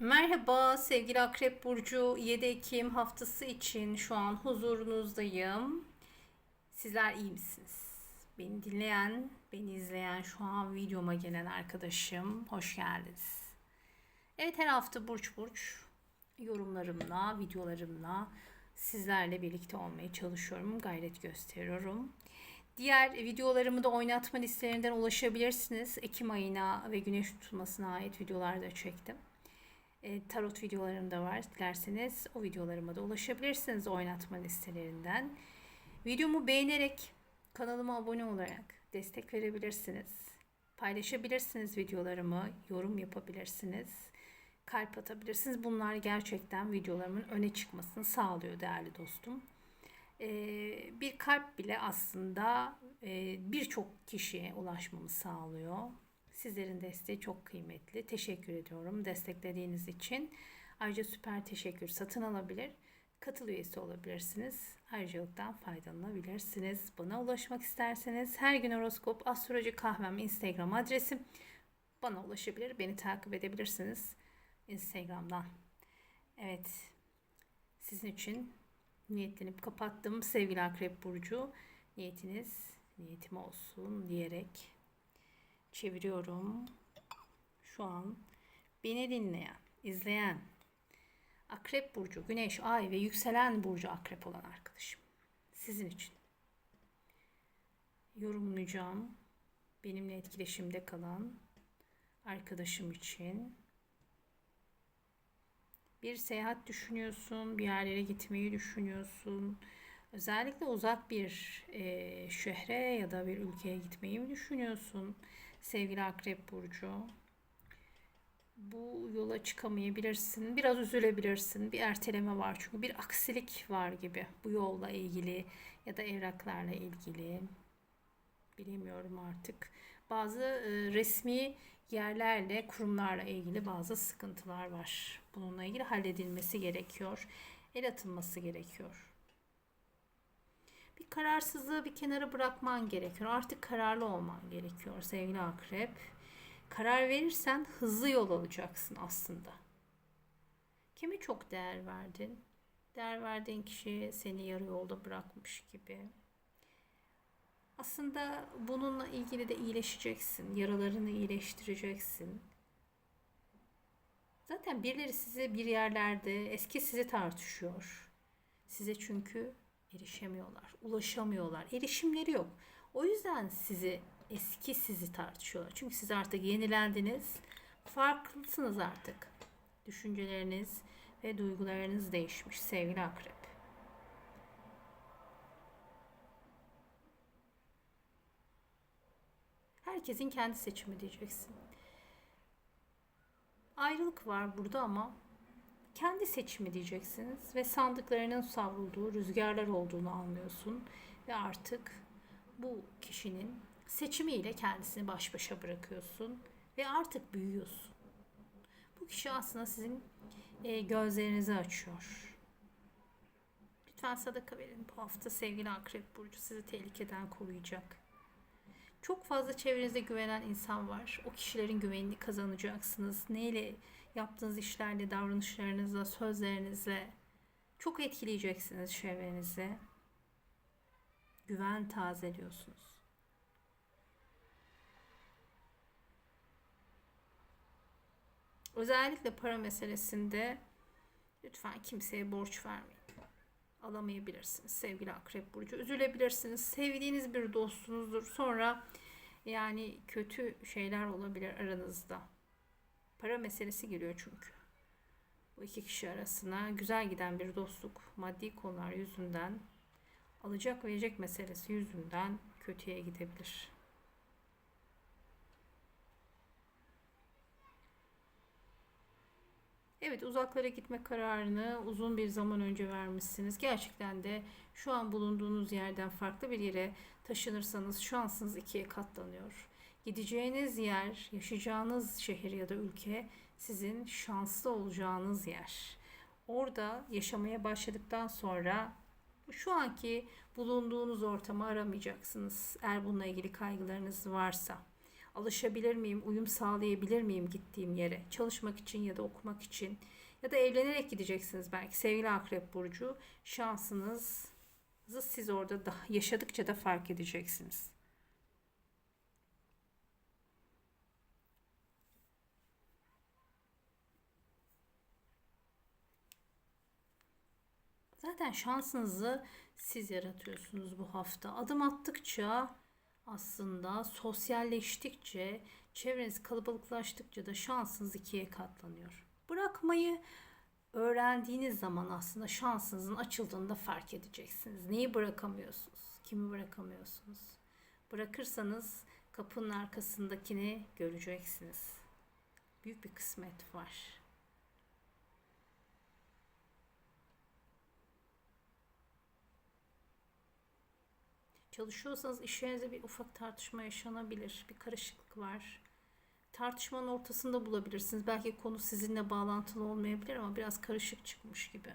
Merhaba sevgili Akrep Burcu 7 Ekim haftası için şu an huzurunuzdayım. Sizler iyi misiniz? Beni dinleyen, beni izleyen, şu an videoma gelen arkadaşım hoş geldiniz. Evet her hafta burç burç yorumlarımla, videolarımla sizlerle birlikte olmaya çalışıyorum, gayret gösteriyorum. Diğer videolarımı da oynatma listelerinden ulaşabilirsiniz. Ekim ayına ve güneş tutulmasına ait videolar da çektim. E, tarot videolarım da var. Dilerseniz o videolarıma da ulaşabilirsiniz oynatma listelerinden. Videomu beğenerek kanalıma abone olarak destek verebilirsiniz. Paylaşabilirsiniz videolarımı, yorum yapabilirsiniz. Kalp atabilirsiniz. Bunlar gerçekten videolarımın öne çıkmasını sağlıyor değerli dostum. E, bir kalp bile aslında e, birçok kişiye ulaşmamı sağlıyor. Sizlerin desteği çok kıymetli. Teşekkür ediyorum desteklediğiniz için. Ayrıca süper teşekkür satın alabilir. Katıl üyesi olabilirsiniz. Ayrıcalıktan faydalanabilirsiniz. Bana ulaşmak isterseniz her gün horoskop astroloji kahvem Instagram adresim. Bana ulaşabilir. Beni takip edebilirsiniz Instagram'dan. Evet. Sizin için niyetlenip kapattım. Sevgili Akrep Burcu. Niyetiniz niyetim olsun diyerek çeviriyorum. Şu an beni dinleyen, izleyen Akrep burcu, Güneş, Ay ve yükselen burcu Akrep olan arkadaşım. Sizin için yorumlayacağım. Benimle etkileşimde kalan arkadaşım için bir seyahat düşünüyorsun, bir yerlere gitmeyi düşünüyorsun. Özellikle uzak bir e, şehre ya da bir ülkeye gitmeyi mi düşünüyorsun? Sevgili Akrep Burcu. Bu yola çıkamayabilirsin. Biraz üzülebilirsin. Bir erteleme var çünkü bir aksilik var gibi bu yolla ilgili ya da evraklarla ilgili. Bilemiyorum artık. Bazı e, resmi yerlerle, kurumlarla ilgili bazı sıkıntılar var. Bununla ilgili halledilmesi gerekiyor. El atılması gerekiyor kararsızlığı bir kenara bırakman gerekiyor. Artık kararlı olman gerekiyor sevgili akrep. Karar verirsen hızlı yol alacaksın aslında. Kime çok değer verdin? Değer verdiğin kişi seni yarı yolda bırakmış gibi. Aslında bununla ilgili de iyileşeceksin. Yaralarını iyileştireceksin. Zaten birileri size bir yerlerde eski sizi tartışıyor. Size çünkü erişemiyorlar, ulaşamıyorlar. Erişimleri yok. O yüzden sizi eski sizi tartışıyorlar. Çünkü siz artık yenilendiniz. Farklısınız artık. Düşünceleriniz ve duygularınız değişmiş sevgili akrep. Herkesin kendi seçimi diyeceksin. Ayrılık var burada ama kendi seçimi diyeceksiniz ve sandıklarının savrulduğu rüzgarlar olduğunu anlıyorsun ve artık bu kişinin seçimiyle kendisini baş başa bırakıyorsun ve artık büyüyorsun. Bu kişi aslında sizin e, gözlerinizi açıyor. Lütfen sadaka verin. Bu hafta sevgili Akrep Burcu sizi tehlikeden koruyacak. Çok fazla çevrenizde güvenen insan var. O kişilerin güvenini kazanacaksınız. Neyle yaptığınız işlerle, davranışlarınızla, sözlerinizle çok etkileyeceksiniz çevrenizi. Güven tazeliyorsunuz. Özellikle para meselesinde lütfen kimseye borç vermeyin. Alamayabilirsiniz sevgili Akrep Burcu. Üzülebilirsiniz. Sevdiğiniz bir dostunuzdur. Sonra yani kötü şeyler olabilir aranızda. Para meselesi giriyor çünkü. Bu iki kişi arasına güzel giden bir dostluk maddi konular yüzünden alacak verecek meselesi yüzünden kötüye gidebilir. Evet uzaklara gitme kararını uzun bir zaman önce vermişsiniz. Gerçekten de şu an bulunduğunuz yerden farklı bir yere taşınırsanız şansınız ikiye katlanıyor. Gideceğiniz yer, yaşayacağınız şehir ya da ülke sizin şanslı olacağınız yer. Orada yaşamaya başladıktan sonra şu anki bulunduğunuz ortamı aramayacaksınız. Eğer bununla ilgili kaygılarınız varsa. Alışabilir miyim? Uyum sağlayabilir miyim gittiğim yere? Çalışmak için ya da okumak için ya da evlenerek gideceksiniz belki. Sevgili Akrep Burcu şansınızı siz orada da yaşadıkça da fark edeceksiniz. Zaten şansınızı siz yaratıyorsunuz bu hafta. Adım attıkça aslında sosyalleştikçe, çevreniz kalabalıklaştıkça da şansınız ikiye katlanıyor. Bırakmayı öğrendiğiniz zaman aslında şansınızın açıldığını da fark edeceksiniz. Neyi bırakamıyorsunuz? Kimi bırakamıyorsunuz? Bırakırsanız kapının arkasındakini göreceksiniz. Büyük bir kısmet var. Çalışıyorsanız iş bir ufak tartışma yaşanabilir. Bir karışıklık var. Tartışmanın ortasında bulabilirsiniz. Belki konu sizinle bağlantılı olmayabilir ama biraz karışık çıkmış gibi.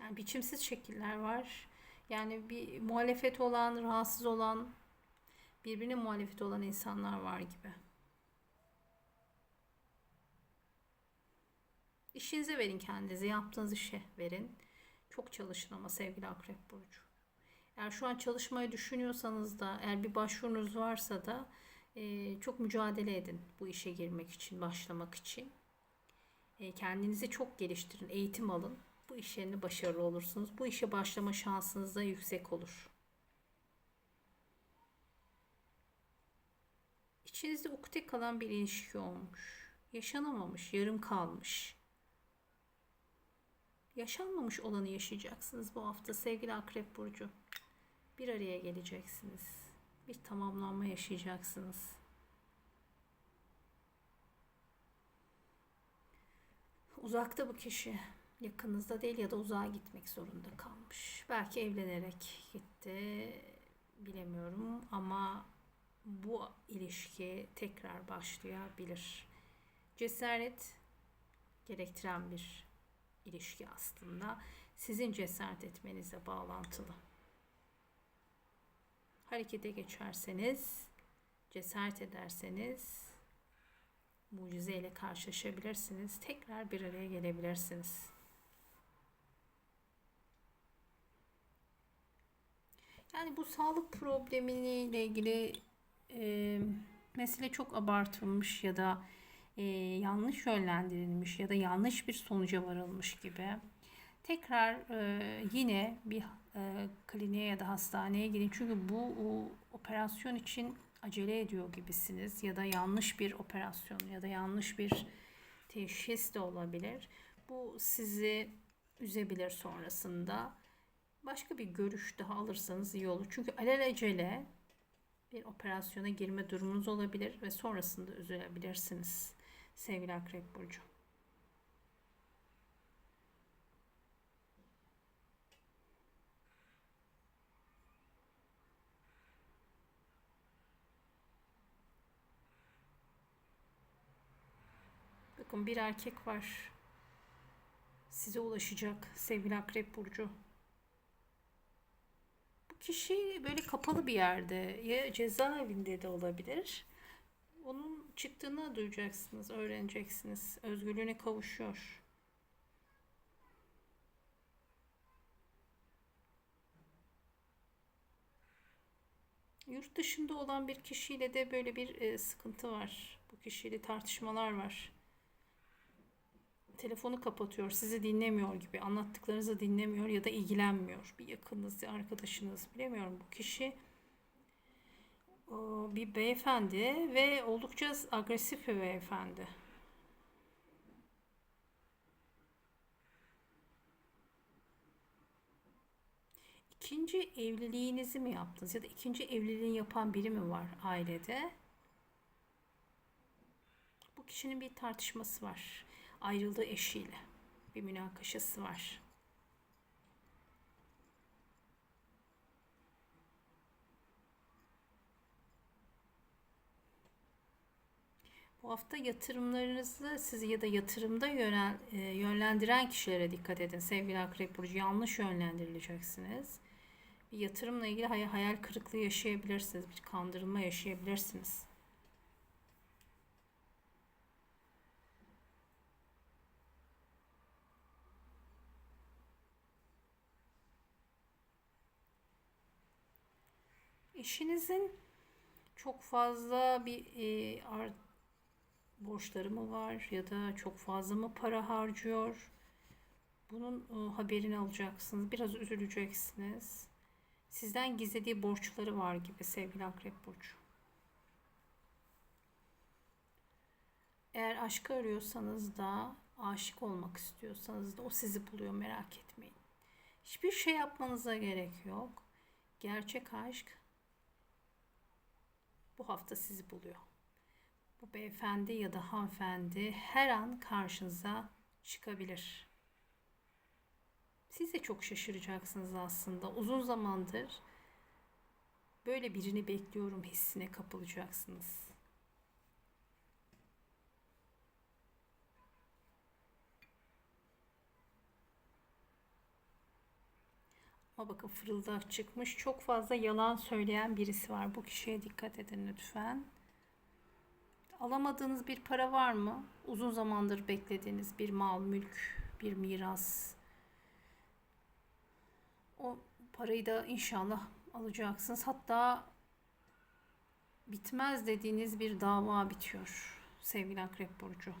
Yani biçimsiz şekiller var. Yani bir muhalefet olan, rahatsız olan, birbirine muhalefet olan insanlar var gibi. İşinize verin kendinize. Yaptığınız işe verin. Çok çalışın ama sevgili Akrep Burcu. Eğer şu an çalışmayı düşünüyorsanız da eğer bir başvurunuz varsa da e, çok mücadele edin bu işe girmek için, başlamak için. E, kendinizi çok geliştirin, eğitim alın. Bu iş yerinde başarılı olursunuz. Bu işe başlama şansınız da yüksek olur. İçinizde ukde kalan bir ilişki olmuş. Yaşanamamış, yarım kalmış yaşanmamış olanı yaşayacaksınız bu hafta sevgili Akrep Burcu. Bir araya geleceksiniz. Bir tamamlanma yaşayacaksınız. Uzakta bu kişi yakınınızda değil ya da uzağa gitmek zorunda kalmış. Belki evlenerek gitti bilemiyorum ama bu ilişki tekrar başlayabilir. Cesaret gerektiren bir ilişki aslında sizin cesaret etmenize bağlantılı. Harekete geçerseniz, cesaret ederseniz mucizeyle karşılaşabilirsiniz. Tekrar bir araya gelebilirsiniz. Yani bu sağlık problemiyle ilgili e, mesele çok abartılmış ya da e, yanlış yönlendirilmiş ya da yanlış bir sonuca varılmış gibi tekrar e, yine bir e, kliniğe ya da hastaneye gidin. Çünkü bu o, operasyon için acele ediyor gibisiniz ya da yanlış bir operasyon ya da yanlış bir teşhis de olabilir. Bu sizi üzebilir sonrasında. Başka bir görüş daha alırsanız iyi olur. Çünkü alelacele bir operasyona girme durumunuz olabilir ve sonrasında üzülebilirsiniz sevgili Akrep Burcu. Bakın bir erkek var. Size ulaşacak sevgili Akrep Burcu. Bu kişi böyle kapalı bir yerde ya cezaevinde de olabilir onun çıktığını duyacaksınız, öğreneceksiniz. Özgürlüğüne kavuşuyor. Yurt dışında olan bir kişiyle de böyle bir e, sıkıntı var. Bu kişiyle tartışmalar var. Telefonu kapatıyor, sizi dinlemiyor gibi, anlattıklarınızı dinlemiyor ya da ilgilenmiyor. Bir yakınınız, arkadaşınız bilemiyorum. Bu kişi bir beyefendi ve oldukça agresif bir beyefendi. İkinci evliliğinizi mi yaptınız ya da ikinci evliliğini yapan biri mi var ailede? Bu kişinin bir tartışması var. Ayrıldığı eşiyle bir münakaşası var. Hafta yatırımlarınızı sizi ya da yatırımda yönel, e, yönlendiren kişilere dikkat edin. Sevgili Akrep Burcu yanlış yönlendirileceksiniz. Bir yatırımla ilgili hay- hayal kırıklığı yaşayabilirsiniz. Bir kandırılma yaşayabilirsiniz. Eşinizin çok fazla bir e, ar- borçları mı var ya da çok fazla mı para harcıyor? Bunun e, haberini alacaksınız. Biraz üzüleceksiniz. Sizden gizlediği borçları var gibi sevgili Akrep Burcu. Eğer aşkı arıyorsanız da aşık olmak istiyorsanız da o sizi buluyor merak etmeyin. Hiçbir şey yapmanıza gerek yok. Gerçek aşk bu hafta sizi buluyor. Bu beyefendi ya da hanımefendi her an karşınıza çıkabilir. Siz de çok şaşıracaksınız aslında. Uzun zamandır böyle birini bekliyorum hissine kapılacaksınız. Ama bakın fırıldak çıkmış. Çok fazla yalan söyleyen birisi var. Bu kişiye dikkat edin lütfen. Alamadığınız bir para var mı? Uzun zamandır beklediğiniz bir mal, mülk, bir miras. O parayı da inşallah alacaksınız. Hatta bitmez dediğiniz bir dava bitiyor sevgili Akrep Burcu.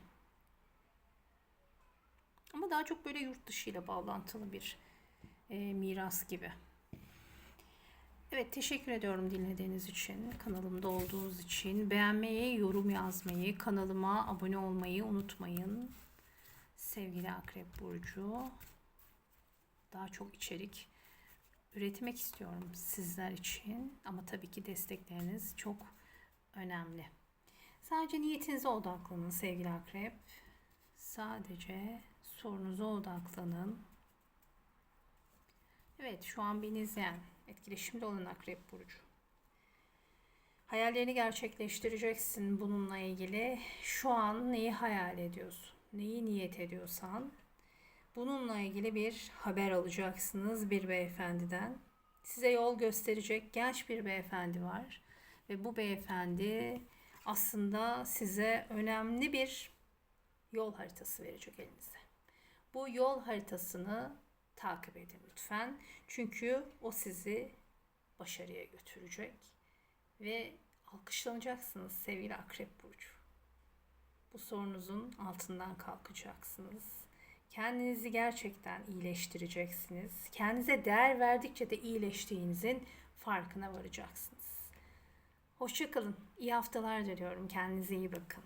Ama daha çok böyle yurt dışı ile bağlantılı bir e, miras gibi. Evet teşekkür ediyorum dinlediğiniz için, kanalımda olduğunuz için. Beğenmeyi, yorum yazmayı, kanalıma abone olmayı unutmayın. Sevgili Akrep Burcu, daha çok içerik üretmek istiyorum sizler için. Ama tabii ki destekleriniz çok önemli. Sadece niyetinize odaklanın sevgili Akrep. Sadece sorunuza odaklanın. Evet şu an beni izleyen etkileşimde olan Akrep Burcu. Hayallerini gerçekleştireceksin bununla ilgili. Şu an neyi hayal ediyorsun? Neyi niyet ediyorsan bununla ilgili bir haber alacaksınız bir beyefendiden. Size yol gösterecek genç bir beyefendi var. Ve bu beyefendi aslında size önemli bir yol haritası verecek elinize. Bu yol haritasını takip edin lütfen. Çünkü o sizi başarıya götürecek ve alkışlanacaksınız sevgili Akrep Burcu. Bu sorunuzun altından kalkacaksınız. Kendinizi gerçekten iyileştireceksiniz. Kendinize değer verdikçe de iyileştiğinizin farkına varacaksınız. Hoşçakalın. İyi haftalar diliyorum. Kendinize iyi bakın.